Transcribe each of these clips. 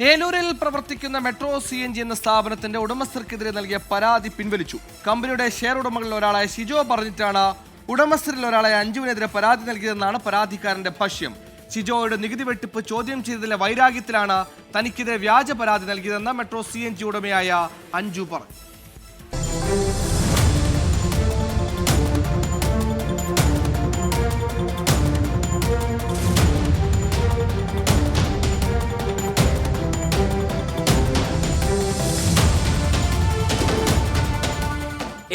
ഏലൂരിൽ പ്രവർത്തിക്കുന്ന metro C N G എന്ന സ്ഥാപനത്തിന്റെ ഉടമസ്ഥർക്കെതിരെ നൽകിയ പരാതി പിൻവലിച്ചു. കമ്പനിയുടെ ഷെയർ ഉടമകളിൽ ഒരാളായ ഷിജോ പറഞ്ഞിട്ടാണ് ഉടമസ്ഥരിൽ ഒരാളായ അഞ്ജുവിനെതിരെ പരാതി നൽകിയതെന്നാണ് പരാതിക്കാരന്റെ ഭാഷ്യം ഷിജോയുടെ നികുതി വെട്ടിപ്പ് ചോദ്യം ചെയ്തതിലെ വൈരാഗ്യത്തിലാണ് തനിക്കെതിരെ വ്യാജ പരാതി നൽകിയതെന്ന് മെട്രോ സി എൻ ജി ഉടമയായ അഞ്ജു പറഞ്ഞു.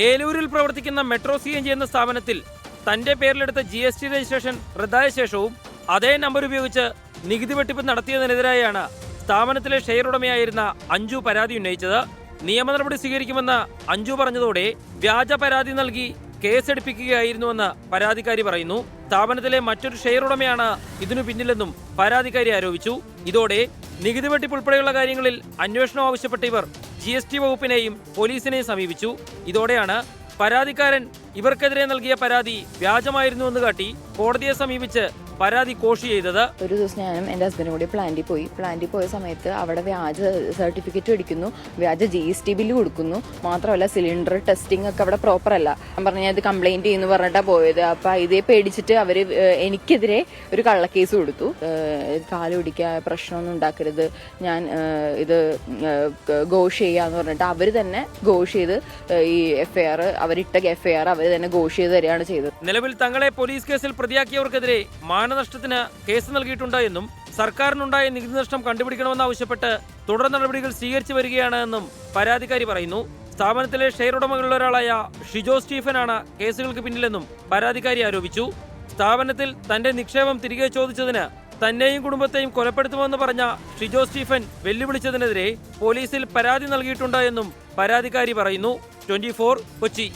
ഏലൂരിൽ പ്രവർത്തിക്കുന്ന മെട്രോ സി എൻ ജി എന്ന സ്ഥാപനത്തിൽ തന്റെ പേരിലെടുത്ത ജി എസ് ടി രജിസ്ട്രേഷൻ റദ്ദായ ശേഷവും അതേ നമ്പർ ഉപയോഗിച്ച് നികുതി വെട്ടിപ്പ് നടത്തിയതിനെതിരായാണ് സ്ഥാപനത്തിലെ ഷെയർ ഉടമയായിരുന്ന അഞ്ജു പരാതി ഉന്നയിച്ചത്. നിയമ നടപടി സ്വീകരിക്കുമെന്ന് അഞ്ജു പറഞ്ഞതോടെ വ്യാജ പരാതി നൽകി കേസെടുപ്പിക്കുകയായിരുന്നുവെന്ന് പരാതിക്കാരി പറയുന്നു. സ്ഥാപനത്തിലെ മറ്റൊരു ഷെയർ ഉടമയാണ് ഇതിനു പിന്നിലെന്നും പരാതിക്കാരി ആരോപിച്ചു. ഇതോടെ നികുതി വെട്ടിപ്പ് ഉൾപ്പെടെയുള്ള കാര്യങ്ങളിൽ അന്വേഷണം ആവശ്യപ്പെട്ട ഇവർ ജി എസ് ടി വകുപ്പിനെയും പോലീസിനെയും സമീപിച്ചു. ഇതോടെയാണ് പരാതിക്കാരൻ ഇവർക്കെതിരെ നൽകിയ പരാതി വ്യാജമായിരുന്നുവെന്ന് കാട്ടി കോടതിയെ സമീപിച്ച് പരാതി കോഷി ചെയ്തത് ഒരു ദിവസം ഞാനും എന്റെ ഹസ്ബൻഡും കൂടി പ്ലാന്റിൽ പോയി. പ്ലാന്റിൽ പോയ സമയത്ത് അവിടെ വ്യാജ സർട്ടിഫിക്കറ്റ് അടിക്കുന്നു വ്യാജ ജി എസ് ടി ബില്ല് കൊടുക്കുന്നു. മാത്രമല്ല സിലിണ്ടർ ടെസ്റ്റിംഗ് ഒക്കെ അവിടെ പ്രോപ്പർ അല്ല. ഞാൻ പറഞ്ഞ ഞാൻ ഇത് കംപ്ലൈന്റ് ചെയ്യുന്നു പറഞ്ഞിട്ടാണ് പോയത്. അപ്പം ഇതേ പേടിച്ചിട്ട് അവർ എനിക്കെതിരെ ഒരു കള്ളക്കേസ് കൊടുത്തു. കാൽ കാലൊടിക്കുക പ്രശ്നമൊന്നും ഉണ്ടാക്കരുത്. ഞാൻ ഇത് ഘോഷ് ചെയ്യാന്ന് പറഞ്ഞിട്ട് അവർ തന്നെ ഘോഷ് ചെയ്ത് ഈ എഫ് ഐ ആർ അവരിട്ട എഫ് ഐ ആർ അവർ തന്നെ ഘോഷ് ചെയ്ത് തരികയാണ് ചെയ്തത്. നിലവിൽ തങ്ങളെ പോലീസ് കേസിൽ പ്രതിയാക്കിയവർക്കെതിരെ മാനനഷ്ടത്തിന് കേസ് നൽകിയിട്ടുണ്ട് എന്നും സർക്കാരിനുണ്ടായ നികുതി നഷ്ടം കണ്ടുപിടിക്കണമെന്നാവശ്യപ്പെട്ട് തുടർ നടപടികൾ സ്വീകരിച്ചു വരികയാണ് എന്നും പരാതിക്കാരി പറയുന്നു. സ്ഥാപനത്തിലെ ഷെയർ ഉടമകളിൽ ഒരാളായ ഷിജോ സ്റ്റീഫനാണ് കേസുകൾക്ക് പിന്നിലെന്നും പരാതിക്കാരി ആരോപിച്ചു. സ്ഥാപനത്തിൽ തന്റെ നിക്ഷേപം തിരികെ ചോദിച്ചതിന് തന്നെയും കുടുംബത്തെയും കൊലപ്പെടുത്തുമെന്ന് പറഞ്ഞ ഷിജോ സ്റ്റീഫൻ വെല്ലുവിളിച്ചതിനെതിരെ പോലീസിൽ പരാതി നൽകിയിട്ടുണ്ട് എന്നും പരാതിക്കാരി പറയുന്നു. ട്വന്റി കൊച്ചി.